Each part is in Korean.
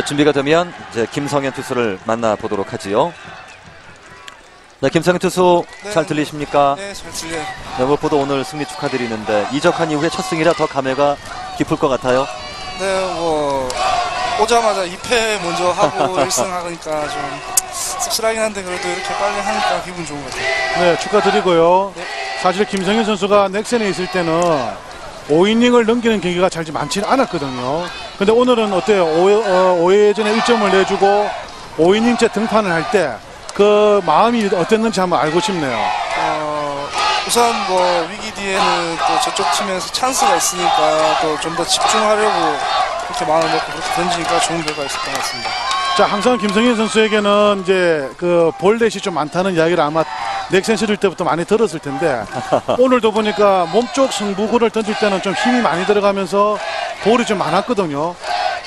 자, 준비가 되면 이제 김성현 투수를 만나보도록 하지요. 네, 김성현 투수 네. 잘 들리십니까? 네, 잘 들려요. 네, 무엇보다 오늘 승리 축하드리는데 이적한 이후에 첫 승이라 더 감회가 깊을 것 같아요. 네, 뭐 오자마자 2패 먼저 하고 1승 하니까 좀 씁쓸하긴 한데 그래도 이렇게 빨리 하니까 기분 좋은 것 같아요. 네, 축하드리고요. 네. 사실 김성현 선수가 넥센에 있을 때는 5이닝을 넘기는 경기가 잘 많지는 않았거든요. 근데 오늘은 어때요? 5회, 회 전에 1점을 내주고 5이닝째 등판을 할 때 그 마음이 어땠는지 한번 알고 싶네요. 어, 우선 뭐 위기 뒤에는 또 저쪽 팀에서 찬스가 있으니까 또 좀 더 집중하려고 그렇게 마음을 먹고 그렇게 던지니까 좋은 결과 있었던 것 같습니다. 자, 항상 김성현 선수에게는 이제 그 볼넷이 좀 많다는 이야기를 아마 넥센 시절 때부터 많이 들었을 텐데 오늘도 보니까 몸쪽 승부구를 던질 때는 좀 힘이 많이 들어가면서 볼이 좀 많았거든요.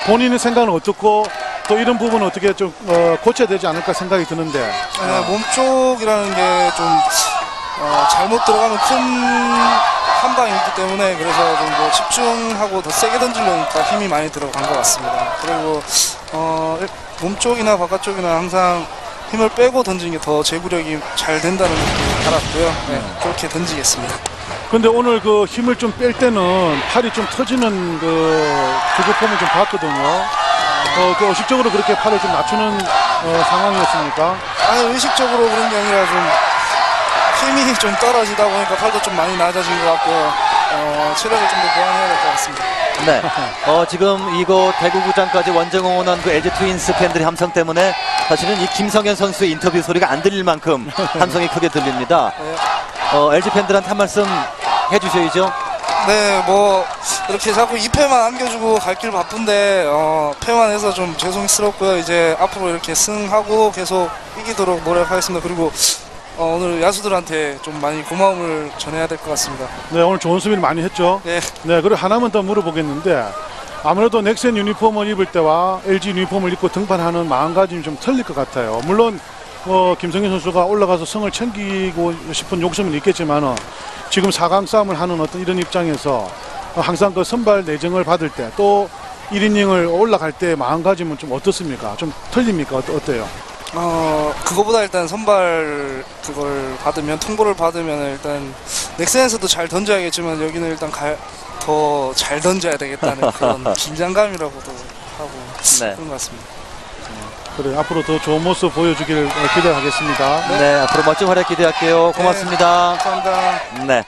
본인의 생각은 어떻고 또 이런 부분은 어떻게 좀 어, 고쳐야 되지 않을까 생각이 드는데 네, 몸쪽이라는 게좀 어, 잘못 들어가면 큰 한 방이 있기 때문에 그래서 좀 뭐 집중하고 더 세게 던지려니까 힘이 많이 들어간 것 같습니다. 그리고 어, 일- 몸쪽이나 바깥쪽이나 항상 힘을 빼고 던지는 게 더 제구력이 잘 된다는 것도 알았고요. 네, 그렇게 던지겠습니다. 근데 오늘 그 힘을 좀 뺄 때는 팔이 좀 터지는 그 주급폼을 좀 봤거든요. 어, 그 의식적으로 그렇게 팔을 좀 낮추는 어, 상황이었습니까? 아니 의식적으로 그런 게 아니라 좀 힘이 좀 떨어지다 보니까 팔도 좀 많이 낮아진 것 같고요. 어, 체력을 좀 더 보완해야 될 것 같습니다. 네. 어, 지금 이곳 대구구장까지 원정 응원한 그 LG 트윈스 팬들의 함성 때문에 사실은 이 김성현 선수의 인터뷰 소리가 안 들릴 만큼 함성이 크게 들립니다. 네. 어, LG 팬들한테 한 말씀 해주셔야죠. 네, 뭐 이렇게 자꾸 2패만 안겨주고 갈 길 바쁜데 어, 패만 해서 좀 죄송스럽고요. 이제 앞으로 이렇게 승하고 계속 이기도록 노력하겠습니다. 그리고 어, 오늘 야수들한테 좀 많이 고마움을 전해야 될 것 같습니다. 네, 오늘 좋은 수비를 많이 했죠. 네, 네, 그리고 하나만 더 물어보겠는데 아무래도 넥센 유니폼을 입을 때와 LG 유니폼을 입고 등판하는 마음가짐이 좀 틀릴 것 같아요. 물론 뭐 김성현 선수가 올라가서 성을 챙기고 싶은 욕심은 있겠지만은 지금 4강 싸움을 하는 어떤 이런 입장에서 항상 그 선발 내정을 받을 때 또 1이닝을 올라갈 때 마음가짐은 좀 어떻습니까? 좀 틀립니까? 어때요? 어, 그거보다 일단 선발 그걸 받으면 통보를 받으면 일단 넥센에서도 잘 던져야겠지만 여기는 일단 더 잘 던져야 되겠다는 그런 긴장감이라고도 하고 네. 그런 것 같습니다. 그래 앞으로 더 좋은 모습 보여주기를 기대하겠습니다. 네, 앞으로 멋진 활약 기대할게요. 고맙습니다. 감사합니다. 네.